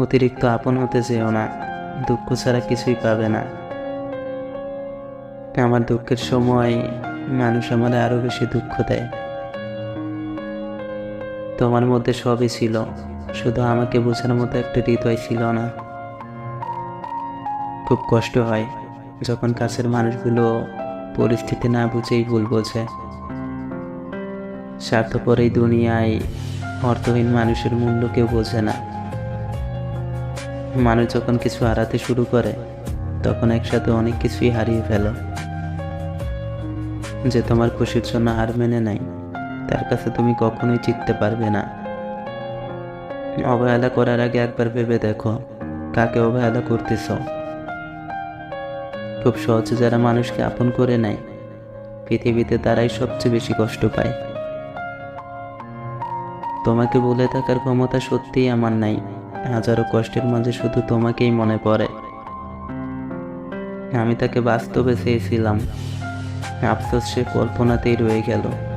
অতিরিক্ত আপন হতে যেও না, দুঃখ ছাড়া কিছুই পাবে না। আমার দুঃখের সময় মানুষ আমার আরও বেশি দুঃখ দেয়। তোমার মধ্যে সবই ছিল, শুধু আমাকে বোঝার মতো একটা হৃদয় ছিল না। খুব কষ্ট হয় যখন কাছের মানুষগুলো পরিস্থিতি না বুঝেই ভুল বোঝে। স্বার্থপর এই দুনিয়ায় অর্থহীন মানুষের মূল্য কেউ বোঝে না। মানুষ যখন কিছু হারাতে শুরু করে, তখন একসাথে অনেক কিছুই হারিয়ে ফেলে। যে তোমার খুশির জন্য হার মেনে নাই তার কাছে তুমি কখনোই জিততে পারবে না। অবহেলা করার আগে একবার ভেবে দেখো, কাকে অবহেলা করতেছ। খুব সহজে যারা মানুষকে আপন করে নেয়, পৃথিবীতে তারাই সবচেয়ে বেশি কষ্ট পায়। তোমাকে বলে থাকার ক্ষমতা সত্যিই আমার নাই। হাজারো কষ্টের মাঝে শুধু তোমাকেই মনে পড়ে। আমি তাকে বাস্তবে চেয়েছিলাম। আফসোস সে কল্পনাতেই রয়ে গেল।